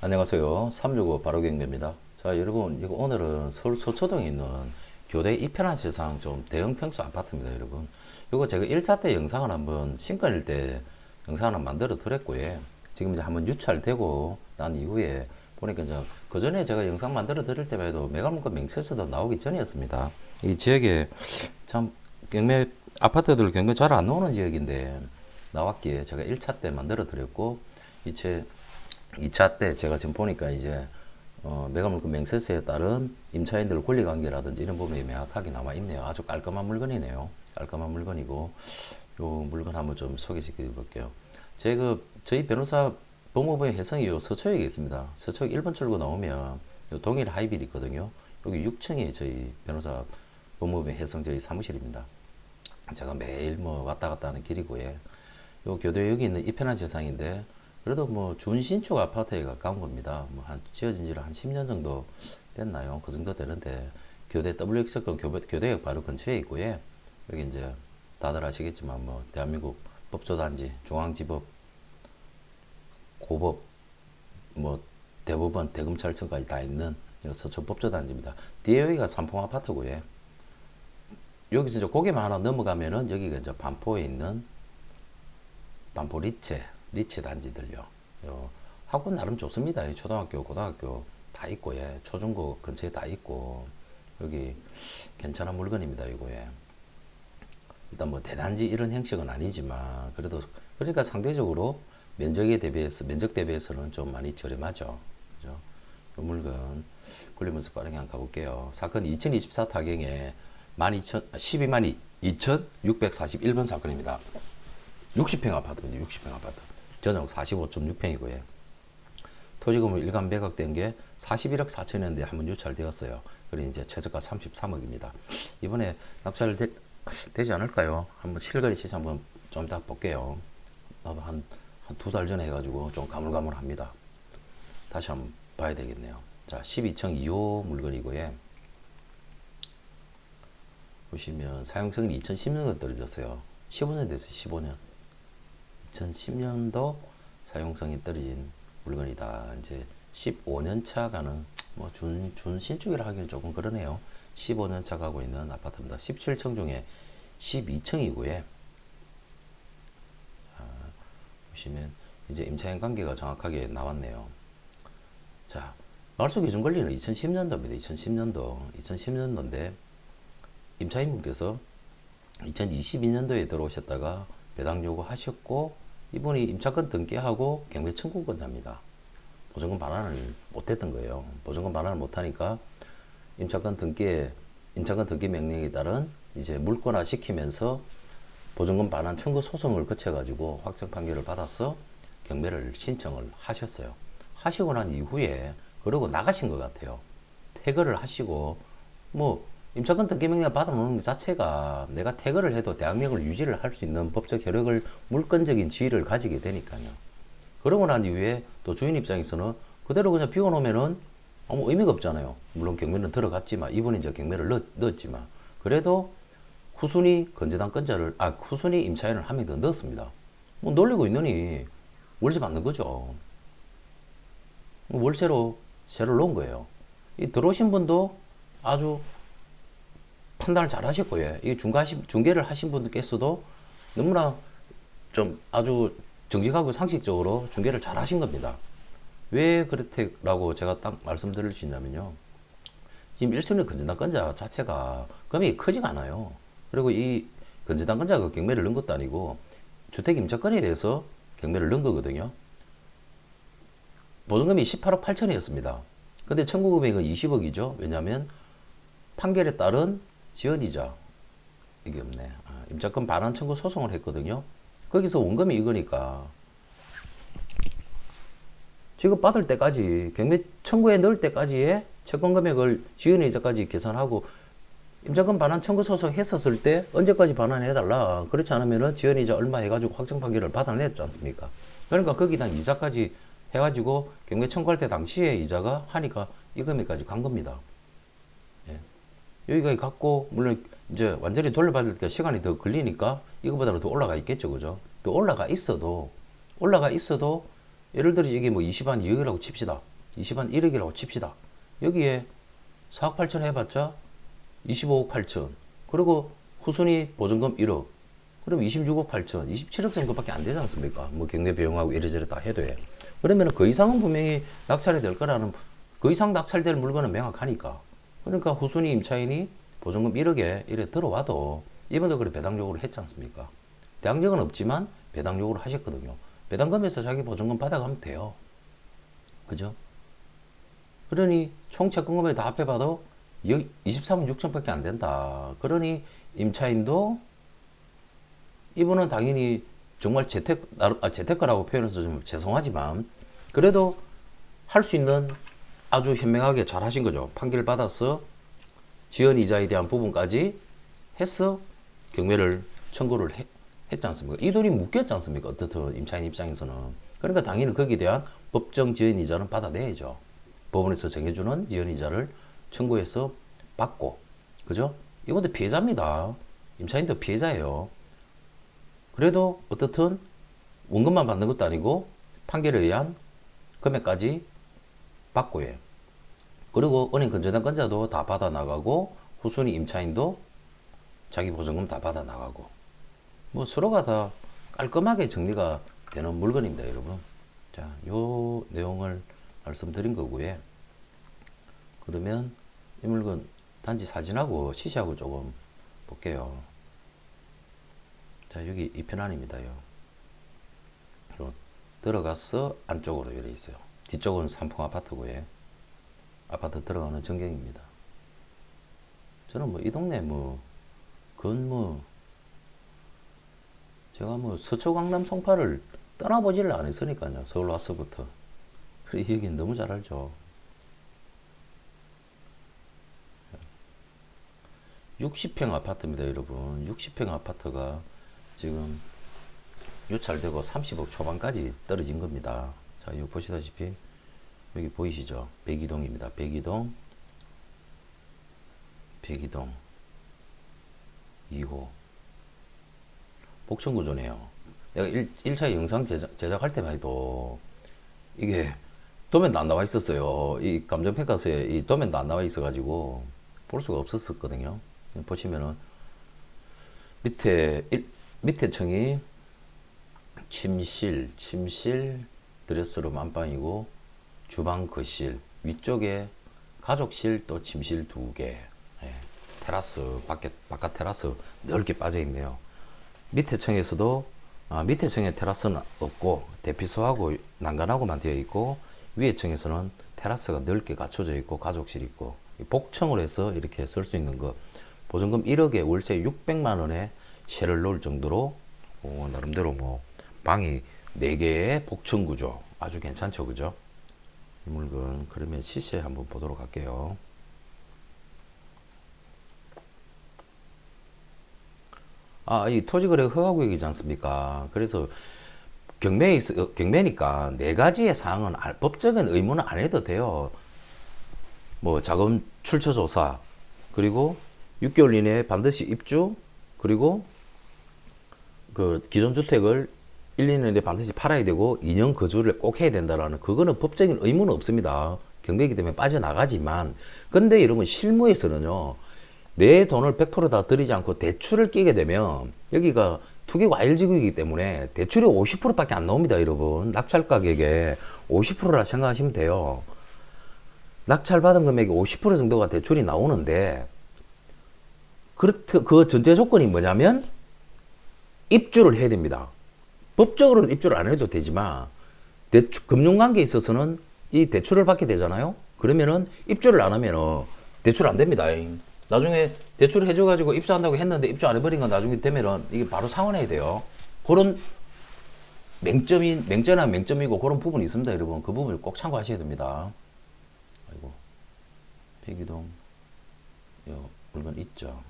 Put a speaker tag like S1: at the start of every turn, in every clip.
S1: 안녕하세요. 365 바로경배입니다. 자, 여러분, 이거 오늘은 서울 서초동에 있는 교대 이편한 세상 좀 대형 평수 아파트입니다, 여러분. 이거 제가 1차 때 영상을 한번 신건일 때 영상을 한번 만들어 드렸고요. 지금 이제 한번 유찰되고 난 이후에 보니까 이제 그 전에 제가 영상 만들어 드릴 때만 해도 매각문건 명세서도 나오기 전이었습니다. 이 지역에 참 경매 아파트들 경매 잘 안 나오는 지역인데 나왔기에 제가 1차 때 만들어 드렸고 이제 2차 때 제가 지금 보니까 이제 어, 매각물건 맹세서에 따른 임차인들 권리관계라든지 이런 부분이 명확하게 남아 있네요. 아주 깔끔한 물건이네요. 깔끔한 물건이고 요 물건 한번 좀 소개시켜 볼게요. 제가 저희 변호사 법무부의 해성이 요 서초역에 있습니다. 서초역 1번 출구 나오면 요 동일 하이빌 있거든요. 여기 6층에 저희 변호사 법무부의 해성 저희 사무실입니다. 제가 매일 뭐 왔다 갔다 하는 길이고요. 요 교대역에 있는 이편한 세상인데 그래도 뭐 준신축 아파트에 가까운 겁니다. 뭐 한 지어진 지를 한 10년 정도 됐나요? 그 정도 되는데 교대 WX권 교대, 교대역 바로 근처에 있고요. 여기 이제 다들 아시겠지만 뭐 대한민국 법조단지, 중앙지법, 고법, 뭐 대법원, 대검찰청까지 다 있는 요 서초 법조단지입니다. 뒤에 여기가 삼풍 아파트고요. 여기서 이제 고개만 하나 넘어가면은 여기가 이제 반포에 있는 반포 리체, 리체 단지들요. 요 학원 나름 좋습니다. 이 초등학교, 고등학교 다 있고, 예. 초중고 근처에 다 있고, 여기 괜찮은 물건입니다. 이거에. 일단 뭐 대단지 이런 형식은 아니지만, 그래도, 그러니까 상대적으로 면적에 대비해서, 면적 대비해서는 좀 많이 저렴하죠. 그죠? 이 물건 굴리면서 빠르게 한번 가볼게요. 사건 2024 타경에 12,000, 12만 2,641번 사건입니다. 60평 아파트인데 60평 아파트. 전용 45.6평이고요. 토지금을 일간 매각된 게 41억 4천인데 한번 유찰되었어요. 그리고 이제 최저가 33억입니다. 이번에 낙찰 되, 되지 않을까요? 한번 실거래 시세 한번 좀 이따 볼게요. 나도 한, 한 두 달 전에 해가지고 좀 가물가물합니다. 다시 한번 봐야 되겠네요. 자, 12층 2호 물건이고요. 보시면 사용성이 2010년도 떨어졌어요. 15년 됐어요. 15년. 2010년도 사용성이 떨어진 물건이다. 이제 15년 차 가는 뭐 준, 준 신축이라 하기는 조금 그러네요. 15년 차 가고 있는 아파트입니다. 17층 중에 12층이고요. 자, 보시면 이제 임차인 관계가 정확하게 나왔네요. 자, 말소 기준 권리는 2010년도입니다. 2010년도. 2010년도인데 임차인분께서 2022년도에 들어오셨다가 배당 요구하셨고 이분이 임차권 등기하고 경매 청구권자입니다. 보증금 반환을 못했던 거예요. 보증금 반환을 못하니까 임차권 등기에 임차권 등기 명령에 따른 이제 물권화 시키면서 보증금 반환 청구 소송을 거쳐가지고 확정 판결을 받아서 경매를 신청을 하셨어요. 하시고 난 이후에 그러고 나가신 것 같아요. 퇴거를 하시고 뭐 임차권 등기 명령 받아놓는 것 자체가 내가 퇴거를 해도 대항력을 유지를 할 수 있는 법적 효력을 물건적인 지위를 가지게 되니까요. 그러고 난 이후에 또 주인 입장에서는 그대로 그냥 비워놓으면은 아무 의미가 없잖아요. 물론 경매는 들어갔지만 이분이 이제 경매를 넣, 넣었지만 그래도 후순위 건재당 건자를 아 후순위 임차인을 한 명 더 넣었습니다. 뭐 놀리고 있느니 월세 받는 거죠. 월세로 세를 놓은 거예요. 이 들어오신 분도 아주 판단을 잘 하셨고요. 이 중간 중개를 하신 분께서도 너무나 좀 아주 정직하고 상식적으로 중개를 잘 하신 겁니다. 왜 그렇다고 제가 딱 말씀드릴 수 있냐면요. 지금 1순위 건재당 건자 자체가 금액이 크지가 않아요. 그리고 이 건재당 건자가 경매를 넣은 것도 아니고 주택 임차권에 대해서 경매를 넣은 거거든요. 보증금이 18억 8천이었습니다. 근데 청구 금액은 20억이죠. 왜냐하면 판결에 따른 지연이자 이게 없네. 아, 임차권 반환 청구 소송을 했거든요. 거기서 원금이 이거니까 지급 받을 때까지 경매 청구에 넣을 때까지의 채권 금액을 지연이자까지 계산하고 임차권 반환 청구 소송 했었을 때 언제까지 반환해 달라. 그렇지 않으면은 지연 이자 얼마 해가지고 확정 판결을 받아냈지 않습니까? 그러니까 거기다 이자까지 해가지고 경매 청구할 때 당시에 이자가 하니까 이 금액까지 간 겁니다. 예. 여기까지 갖고 물론 이제 완전히 돌려받을 때 시간이 더 걸리니까 이거보다는 더 올라가 있겠죠, 그죠? 또 올라가 있어도 올라가 있어도 예를 들어 이게 뭐 20한 2억이라고 칩시다. 20한 1억이라고 칩시다. 여기에 4억 8천 해봤자 25억 8천. 그리고 후순위 보증금 1억. 그럼 26억 8천, 27억 정도밖에 안 되지 않습니까? 뭐 경매 비용하고 이래저래 다 해도 해. 그러면 그 이상은 분명히 낙찰이 될 거라는 그 이상 낙찰될 물건은 명확하니까. 그러니까 후순위 임차인이 보증금 1억에 이래 들어와도 이번도 그래 배당 요구를 했지 않습니까? 대항력은 없지만 배당 요구를 하셨거든요. 배당금에서 자기 보증금 받아가면 돼요. 그죠? 그러니 총 채권금을 다 합해봐도 23억 6천밖에 안 된다. 그러니 임차인도 이분은 당연히 정말 재택 아, 재테크라고 표현해서 좀 죄송하지만 그래도 할 수 있는 아주 현명하게 잘 하신 거죠. 판결 받아서 지연 이자에 대한 부분까지 해서 경매를 청구를 해- 했지 않습니까? 이 돈이 묶였지 않습니까? 어떻든 임차인 입장에서는 그러니까 당연히 거기에 대한 법정 지연 이자는 받아내야죠. 법원에서 정해주는 지연 이자를 청구해서 받고 그죠? 이것도 피해자입니다. 임차인도 피해자예요. 그래도 어떻든 원금만 받는 것도 아니고 판결에 의한 금액까지 받고 해. 그리고 은행 건전한 건자도 다 받아 나가고 후순위 임차인도 자기 보증금 다 받아 나가고 뭐 서로가 다 깔끔하게 정리가 되는 물건입니다, 여러분. 자, 요 내용을 말씀드린 거고요. 그러면 이 물건 단지 사진하고 시시하고 조금 볼게요. 자, 여기 이 편 안입니다요. 요 들어가서 안쪽으로 이래 있어요. 뒤쪽은 삼풍 아파트고요. 아파트 들어가는 전경입니다. 저는 뭐 이 동네 뭐 그건 뭐 제가 뭐 서초 강남 송파를 떠나보지를 않았으니까요. 서울 와서부터. 그래 이 얘기는 너무 잘 알죠. 60평 아파트입니다, 여러분. 60평 아파트가 지금 유찰되고 30억 초반까지 떨어진 겁니다. 자, 이거 보시다시피 여기 보이시죠? 백이동입니다. 백이동, 백이동, 2호. 복층 구조네요. 내가 1, 1차 영상 제작, 제작할 때만 해도 이게 도면도 안 나와 있었어요. 이 감정평가서에 이 도면도 안 나와 있어가지고 볼 수가 없었었거든요. 보시면은 밑에 일, 밑에 층이 침실, 침실 드레스룸 안방이고 주방 거실 위쪽에 가족실 또 침실 두 개, 예, 테라스 밖에 바깥 테라스 넓게 빠져 있네요. 밑에 층에서도 아, 밑에 층에 테라스는 없고 대피소하고 난간하고만 되어 있고 위에 층에서는 테라스가 넓게 갖춰져 있고 가족실 있고 이 복층으로 해서 이렇게 쓸 수 있는 거 보증금 1억에 월세 600만 원에 쉘을 놓을 정도로 어, 나름대로 뭐 방이 4개의 복층 구조 아주 괜찮죠 그죠 이 물건 그러면 시세 한번 보도록 할게요 아, 이 토지 거래 허가 구역이지 않습니까? 그래서 경매에 있, 어, 경매니까 네 가지의 사항은 알- 법적인 의무는 안 해도 돼요. 뭐 자금 출처 조사, 그리고 6개월 이내에 반드시 입주, 그리고 그 기존 주택을 1, 2년 내에 반드시 팔아야 되고 2년 거주를 꼭 해야 된다라는 그거는 법적인 의무는 없습니다. 경매이기 때문에 빠져나가지만 근데 여러분 실무에서는요. 내 돈을 100%다 들이지 않고 대출을 끼게 되면 여기가 투기 과일지구이기 때문에 대출이 50%밖에 안 나옵니다, 여러분. 낙찰 가격에 50%라 생각하시면 돼요. 낙찰 받은 금액의 50% 정도가 대출이 나오는데 그렇트 그 전제 조건이 뭐냐면 입주를 해야 됩니다. 법적으로는 입주를 안 해도 되지만 대출, 금융관계에 있어서는 이 대출을 받게 되잖아요. 그러면은 입주를 안 하면은 대출 안 됩니다. 나중에 대출을 해줘가지고 입주한다고 했는데 입주 안 해버린 건 나중에 되면은 이게 바로 상환해야 돼요. 그런 맹점이 맹점한 맹점이고 그런 부분이 있습니다, 여러분. 그 부분을 꼭 참고하셔야 됩니다. 아이고 요 물건 있죠.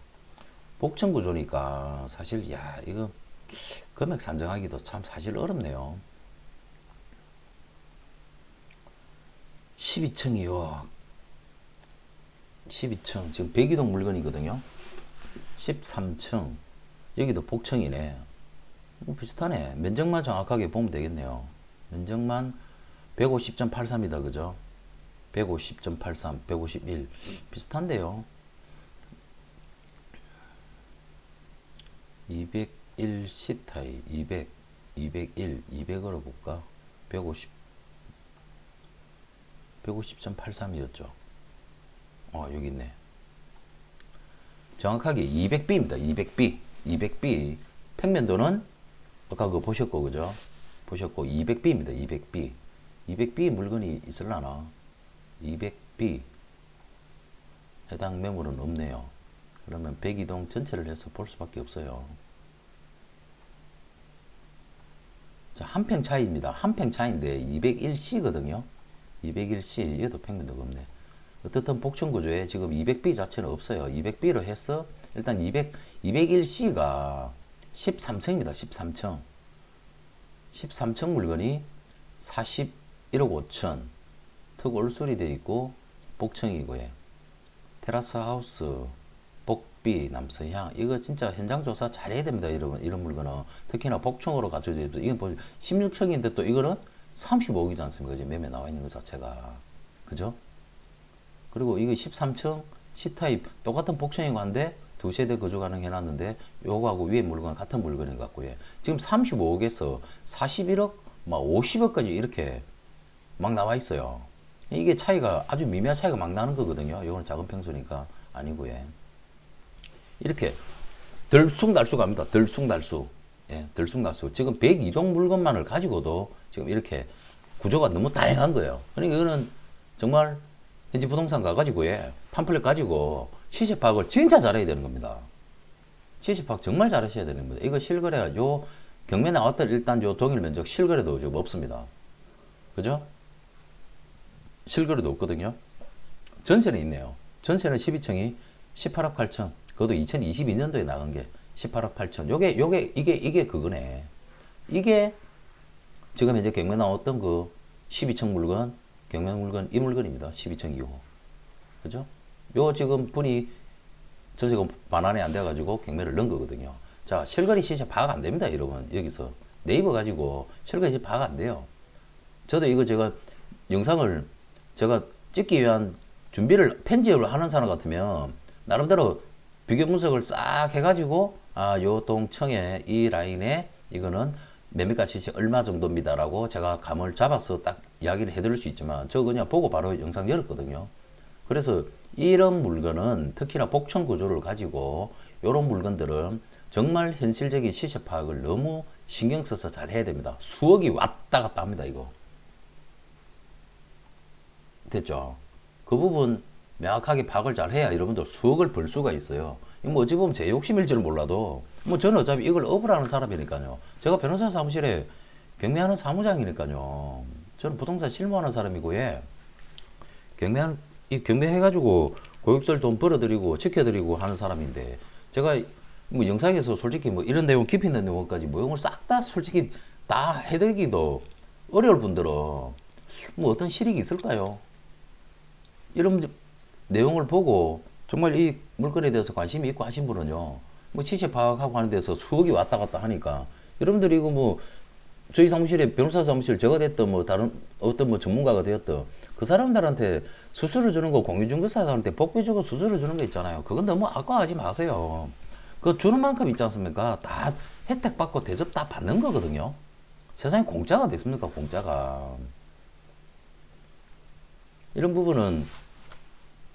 S1: 복층 구조니까 사실 야 이거 금액 산정하기도 참 사실 어렵네요. 12층이요. 12층 지금 102동 물건이거든요. 13층 여기도 복층이네. 뭐 비슷하네. 면적만 정확하게 보면 되겠네요. 면적만 150.83이다 그죠? 150.83, 151 비슷한데요. 200 1 시타이 200, 201, 200으로 볼까? 150, 150.83이었죠. 어, 여기 있네. 정확하게 200B입니다. 200B. 200B. 평면도는 아까 그거 보셨고, 그죠? 보셨고, 200B입니다. 200B. 200B 물건이 있을라나? 200B. 해당 매물은 없네요. 그러면 102동 전체를 해서 볼 수밖에 없어요. 자, 한 평 차이입니다. 한 평 차이인데 201C거든요. 201C. 얘도 평면도가 없네. 어떻든 복층 구조에 지금 200B 자체는 없어요. 200B로 해서 일단 200, 201C가 13층입니다. 13층. 13층 물건이 41억 5천. 특 올수리 되어 있고 복층이고요. 테라스 하우스 복비 남서향 이거 진짜 현장 조사 잘해야 됩니다. 이런 이런 물건은 특히나 복층으로 갖춰져 있어. 이건 뭐 16층인데 또 이거는 35억이지 않습니까? 지금 매매 나와 있는 것 자체가 그죠? 그리고 이거 13층 C타입 똑같은 복층이고 한데 두 세대 거주 가능 해놨는데 요거하고 위에 물건 같은 물건인 것 같고요. 지금 35억에서 41억, 막 50억까지 이렇게 막 나와 있어요. 이게 차이가 아주 미미한 차이가 막 나는 거거든요. 요거는 작은 평수니까 아니고요. 이렇게 들쑥날쑥 합니다. 들쑥날쑥. 예, 들쑥날쑥. 지금 102동 물건만을 가지고도 지금 이렇게 구조가 너무 다양한 거예요. 그러니까 이거는 정말 현지 부동산 가가지고 예, 팜플렛 가지고 시세 파악을 진짜 잘해야 되는 겁니다. 시세 파악 정말 잘하셔야 되는 겁니다. 이거 실거래가 요 경매 나왔던 일단 요 동일 면적 실거래도 지금 없습니다. 그죠? 실거래도 없거든요. 전세는 있네요. 전세는 12층이 18억 8천. 그것도 2022년도에 나간 게 18억 8천. 요게 요게 이게 이게 그거네. 이게 지금 현재 경매 나왔던 그 12층 물건, 경매 물건 이 물건입니다. 12층 이후. 그죠? 요 지금 분이 전세가 반환이 안 돼가지고 경매를 넣은 거거든요. 자, 실거래 시세 파악 안 됩니다, 여러분. 여기서. 네이버 가지고 실거래 시세 파악 안 돼요. 저도 이거 제가 영상을 제가 찍기 위한 준비를 편집을 하는 사람 같으면 나름대로 비교 분석을 싹 해가지고 아, 요 동청에 이 라인에 이거는 매매가 시세 얼마 정도입니다라고 제가 감을 잡아서 딱 이야기를 해드릴 수 있지만 저 그냥 보고 바로 영상 열었거든요. 그래서 이런 물건은 특히나 복층 구조를 가지고 이런 물건들은 정말 현실적인 시세 파악을 너무 신경 써서 잘 해야 됩니다. 수억이 왔다 갔다 합니다, 이거. 됐죠? 그 부분 명확하게 파악을 잘 해야 여러분들 수억을 벌 수가 있어요. 뭐 어찌 보면 제 욕심일지는 몰라도 뭐 저는 어차피 이걸 업을 하는 사람이니까요. 제가 변호사 사무실에 경매하는 사무장이니까요. 저는 부동산 실무하는 사람이고 예. 경매한 이 경매해가지고 고객들 돈 벌어들이고 지켜드리고 하는 사람인데 제가 뭐 영상에서 솔직히 뭐 이런 내용 깊이 있는 내용까지 모형을 싹 다 솔직히 다 해드리기도 어려울 분들은 뭐 어떤 실익이 있을까요? 이런 내용을 보고 정말 이 물건에 대해서 관심이 있고 하신 분은요, 뭐 시세 파악하고 하는 데서 수억이 왔다 갔다 하니까 여러분들이 이거 뭐 저희 사무실에 변호사 사무실 제가 됐던 뭐 다른 어떤 뭐 전문가가 되었던 그 사람들한테 수수료 주는 거 공유중개사들한테 복비 주고 수수료 주는 거 있잖아요. 그건 너무 아까워하지 마세요. 그 주는 만큼 있지 않습니까? 다 혜택 받고 대접 다 받는 거거든요. 세상에 공짜가 됐습니까? 공짜가. 이런 부분은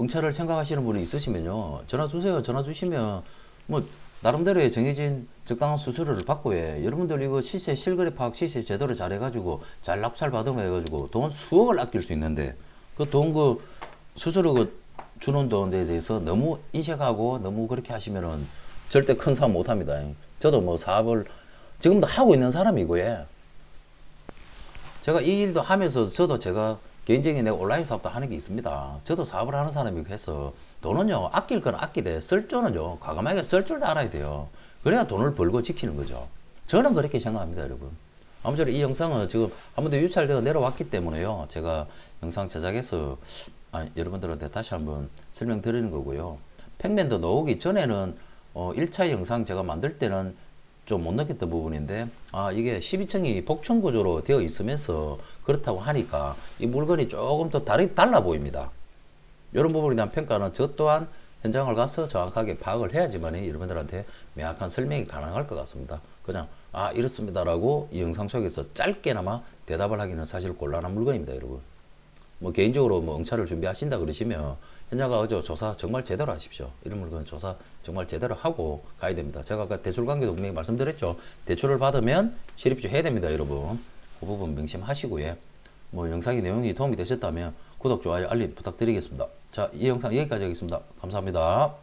S1: 응찰을 생각하시는 분이 있으시면요. 전화 주세요. 전화 주시면 뭐 나름대로의 정해진 적당한 수수료를 받고 해. 여러분들 이거 시세 실거래 파악 시세 제대로 잘 해가지고 잘 납찰 받으면 해가지고 돈 수억을 아낄 수 있는데 그 돈 그 수수료 그 주는 돈에 대해서 너무 인색하고 너무 그렇게 하시면은 절대 큰 사업 못 합니다. 저도 뭐 사업을 지금도 하고 있는 사람이고 예. 제가 이 일도 하면서 저도 제가 개인적인 내 온라인 사업도 하는 게 있습니다. 저도 사업을 하는 사람이고 해서 돈은요, 아낄 건 아끼되 쓸 줄은요, 과감하게 쓸 줄도 알아야 돼요. 그래야 돈을 벌고 지키는 거죠. 저는 그렇게 생각합니다, 여러분. 아무쪼록 이 영상은 지금 더 유찰되어 내려왔기 때문에요. 제가 영상 제작해서 아, 여러분들한테 다시 한번 설명드리는 거고요. 평면도 나오기 전에는 어, 1차 영상 제가 만들 때는 좀 못 느꼈던 부분인데 아 이게 12층이 복층 구조로 되어 있으면서 그렇다고 하니까 이 물건이 조금 더 다르, 달라 보입니다. 이런 부분에 대한 평가는 저 또한 현장을 가서 정확하게 파악을 해야지만 여러분들한테 명확한 설명이 가능할 것 같습니다. 그냥 아 이렇습니다라고 이 영상 속에서 짧게나마 대답을 하기는 사실 곤란한 물건입니다, 여러분. 뭐 개인적으로 뭐 응찰을 준비하신다 그러시면 현장 가서 조사 정말 제대로 하십시오. 이런 물건 조사 정말 제대로 하고 가야 됩니다. 제가 아까 대출 관계도 분명히 말씀드렸죠. 대출을 받으면 실입주 해야 됩니다, 여러분. 그 부분 명심하시고요. 뭐 영상의 내용이 도움이 되셨다면 구독, 좋아요, 알림 부탁드리겠습니다. 자, 이 영상 여기까지 하겠습니다. 감사합니다.